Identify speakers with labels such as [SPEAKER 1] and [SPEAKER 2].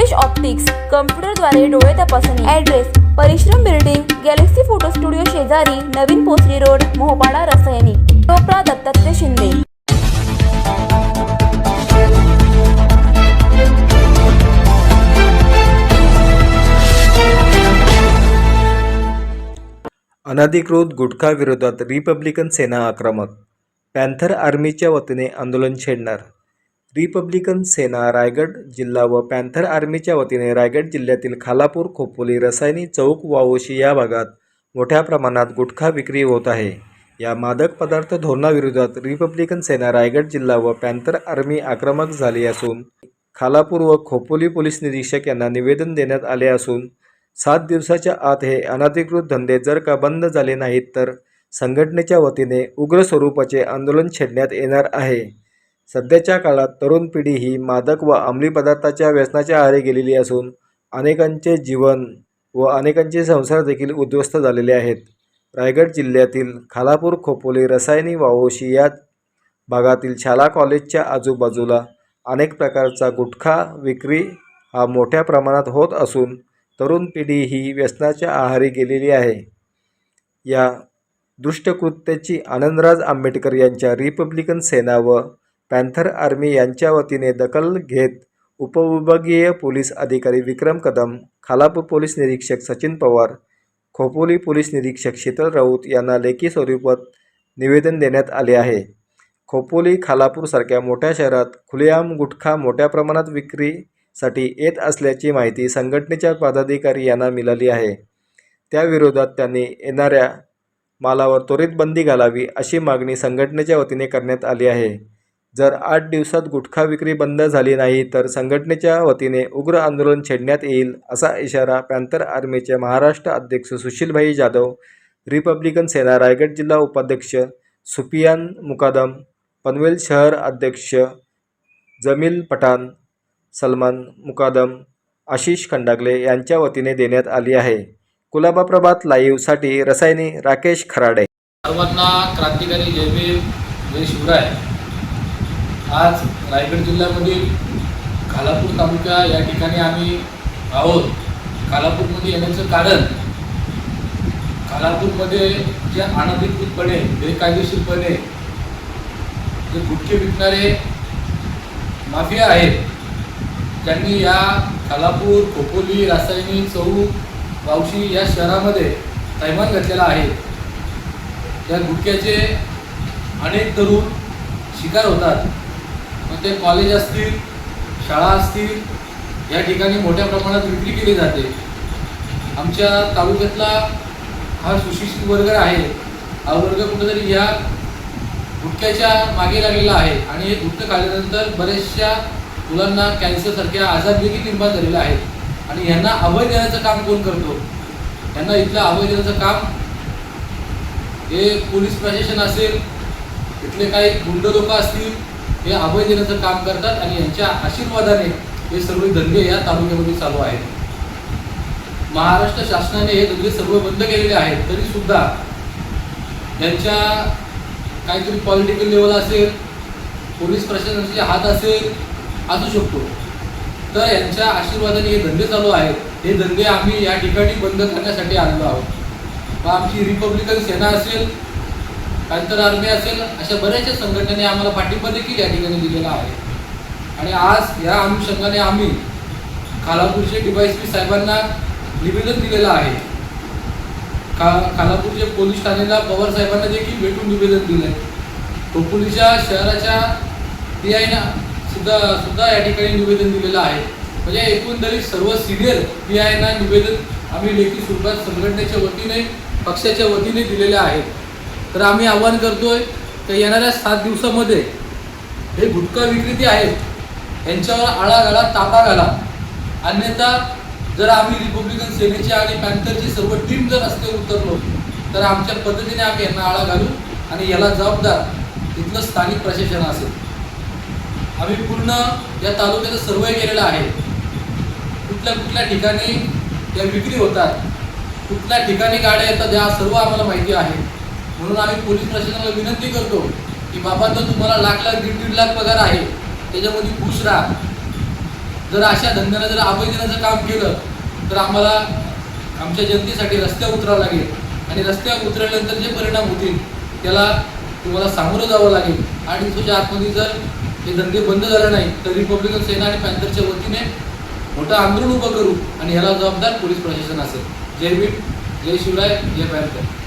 [SPEAKER 1] Riteish optics कम्प्युटरद्वारे डोळे तपासणी. Address परिश्रम बिल्डिंग गॅलेक्सी फोटो स्टुडिओ शेजारी नवीन पोसरी रोड मोहपाडा रसायनी. टोपरा दत्तात्रय शिंदे.
[SPEAKER 2] अनधिकृत गुटखा विरोधात रिपब्लिकन सेना आक्रमक. पॅन्थर आर्मीच्या वतीने आंदोलन छेडणार. रिपब्लिकन सेना रायगड जिल्हा व पॅन्थर आर्मीच्या वतीने रायगड जिल्ह्यातील खालापूर खोपोली रसायनी चौक वावोशी या भागात मोठ्या प्रमाणात गुटखा विक्री होत आहे. या मादक पदार्थ धोरणाविरोधात रिपब्लिकन सेना रायगड जिल्हा व पॅन्थर आर्मी आक्रमक झाली असून खालापूर व खोपोली पोलीस निरीक्षक यांना निवेदन देण्यात आले असून सात दिवसाच्या आत हे अनधिकृत धंदे जर का बंद झाले नाहीत तर संघटनेच्या वतीने उग्र स्वरूपाचे आंदोलन छेडण्यात येणार आहे. सध्याच्या काळात तरुण पिढी ही मादक व अंमली पदार्थाच्या व्यसनाच्या आहारी गेलेली असून अनेकांचे जीवन व अनेकांचे संसार देखील उद्ध्वस्त झालेले आहेत. रायगड जिल्ह्यातील खालापूर खोपोली रसायनी वावोशी या भागातील शाला कॉलेजच्या आजूबाजूला अनेक प्रकारचा गुटखा विक्री हा मोठ्या प्रमाणात होत असून तरुण पिढी ही व्यसनाच्या आहारी गेलेली आहे. या दुष्टकृत्याची आनंदराज आंबेडकर यांच्या रिपब्लिकन सेना व पॅन्थर आर्मी यांच्या वतीने दखल घेत उपविभागीय पोलीस अधिकारी विक्रम कदम खालापूर पोलीस निरीक्षक सचिन पवार खोपोली पोलीस निरीक्षक शीतल राऊत यांना लेखी स्वरूपात निवेदन देण्यात आले आहे. खोपोली खालापूरसारख्या मोठ्या शहरात खुलेआम गुटखा मोठ्या प्रमाणात विक्रीसाठी येत असल्याची माहिती संघटनेच्या पदाधिकारी यांना मिळाली आहे. त्याविरोधात त्यांनी येणाऱ्या मालावर त्वरित बंदी घालावी अशी मागणी संघटनेच्या वतीने करण्यात आली आहे. जर आठ दिवसात गुटखा विक्री बंद झाली नाही तर संघटनेच्या वतीने उग्र आंदोलन छेडण्यात येईल असा इशारा पॅन्थर आर्मीचे महाराष्ट्र अध्यक्ष सुशीलभाई जाधव रिपब्लिकन सेना रायगड जिल्हा उपाध्यक्ष सुफियान मुकादम पनवेल शहर अध्यक्ष जमील पठाण सलमान मुकादम आशिष खंडागले यांच्या वतीने देण्यात आली आहे. कुलाबा प्रभात लाईव्हसाठी रसायनी राकेश खराडे.
[SPEAKER 3] सर्वांना क्रांतिकारी जय शिवराय. आज रायगड जिल्ह्यामधील खालापूर तालुका या ठिकाणी आम्ही आहोत. खालापूरमध्ये येण्याचं कारण खालापूरमध्ये जे अनधिकृतपणे बेकायदेशीरपणे जे गुटखे विकणारे माफिया आहेत त्यांनी या खालापूर खोपोली रासायनिक चौक वावशी या शहरामध्ये तैमान घातलेला आहे. त्या गुटख्याचे अनेक तरुण शिकार होतात. मग ते कॉलेज असतील शाळा असतील या ठिकाणी मोठ्या प्रमाणात विक्री केली जाते. आमच्या तालुक्यातला हा सुशिक्षित वर्ग आहे हा वर्ग कुठेतरी या गुटख्याच्या मागे लागलेला आहे आणि हे गुटखं खाल्ल्यानंतर बऱ्याचशा मुलांना कॅन्सरसारख्या आजार देखील निर्माण झालेले आहेत आणि यांना अभय देण्याचं काम कोण करतो? यांना इथलं अभय देण्याचं काम हे पोलीस प्रशासन असेल इथले काही गुंड लोक असतील हे अभय देण्याचं काम करतात आणि यांच्या आशीर्वादाने हे सर्व धंदे या तालुक्यामध्ये चालू आहेत. महाराष्ट्र शासनाने हे धंदे सर्व बंद केलेले आहेत तरी सुद्धा यांच्या काहीतरी पॉलिटिकल लेवल असेल पोलीस प्रशासनाचे हात असेल असू शकतो. तर यांच्या आशीर्वादाने हे धंदे चालू आहेत. हे धंदे आम्ही या ठिकाणी बंद करण्यासाठी आणलो आहोत. आमची रिपब्लिकन सेना असेल पॅन्थर आर्मी असेल अशा बऱ्याचशा संघटनेने आम्हाला पाठिंबा देखील या ठिकाणी दिलेला आहे. आणि आज या अनुषंगाने आम्ही खालापूरचे डीवायएसपी साहेबांना निवेदन दिलेलं आहे. का खालापूरचे पोलीस ठाणेला पवार साहेबांना देखील भेटून निवेदन दिलं आहे खोपोलीच्या शहराच्या टी आयना सुद्धा सुद्धा या ठिकाणी निवेदन दिलेलं आहे. म्हणजे एकंदरीत सर्व सिनियर टी आयना निवेदन आम्ही लेखी स्वरूपात संघटनेच्या वतीने पक्षाच्या वतीने दिलेले आहेत तर आम्ही आव्हान करतोय तर येणाऱ्या सात दिवसामध्ये हे गुटखा विक्रेते आहेत यांच्यावर आळा घाला तापा घाला. अन्यथा जर आम्ही रिपब्लिकन सेनेची आणि पॅन्थरची सर्व टीम जर रस्त्यावर उतरलो तर आमच्या पद्धतीने आम्ही यांना आळा घालू आणि याला जबाबदार तिथलं स्थानिक प्रशासन असेल. आम्ही पूर्ण या तालुक्याचा सर्वे केलेला आहे. कुठल्या कुठल्या ठिकाणी या विक्री होतात कुठल्या ठिकाणी गाड्या येतात या सर्व आम्हाला माहिती आहे. म्हणून आम्ही पोलीस प्रशासनाला विनंती करतो की बाबा तर तुम्हाला लाख लाख दीड दीड लाख पगार आहे त्याच्यामध्ये खुश राहा. जर अशा धंद्यानं जर अवैधनाचं काम केलं तर आम्हाला आमच्या जनतेसाठी रस्त्यावर उतरावं लागेल. आणि रस्त्यावर उतरल्यानंतर जे परिणाम होतील त्याला तुम्हाला सामोरं जावं लागेल. आठ दिवसाच्या आतमध्ये जर हे धंदे बंद झाले नाही तर रिपब्लिकन सेना आणि पॅन्थरच्या वतीने मोठं आंदोलन उभं करू आणि ह्याला जबाबदार पोलीस प्रशासन असेल. जय भीम जय शिवराय जय पॅन्थर